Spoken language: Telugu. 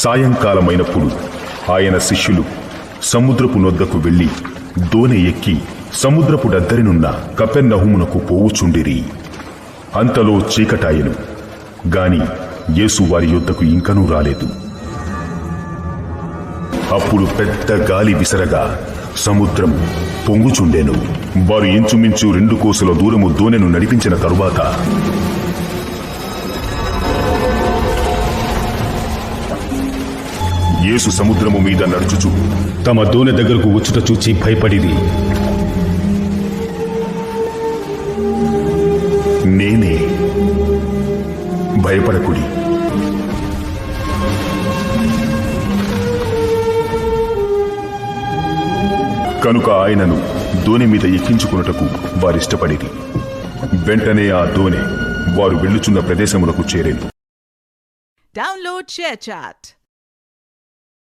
సాయంకాలమైనప్పుడు ఆయన శిష్యులు సముద్రపు నొద్దకు వెళ్ళి దోనె ఎక్కి సముద్రపు డద్దరినున్న కపెన్నహుమునకు పోవుచుండిరి. అంతలో చీకటాయను. గాని యేసు వారి యొద్దకు ఇంకనూ రాలేదు. అప్పుడు పెద్ద గాలి విసరగా సముద్రం పొంగుచుండెను. వారు ఇంచుమించు రెండు కోసుల దూరము దోనెను నడిపించిన తరువాత యేసు సముద్రము మీద నడుచుచు. తమ దోనె దగ్గరకు వచ్చుట చూచి భయపడింది నేనే భయపడకుడి. కనుక ఆయనను దోణి మీద ఎక్కించుకున్నటకు వారిష్టపడేది వెంటనే ఆ దోణి వారు వెళ్ళుచున్న ప్రదేశములకు చేరేను. Download ShareChat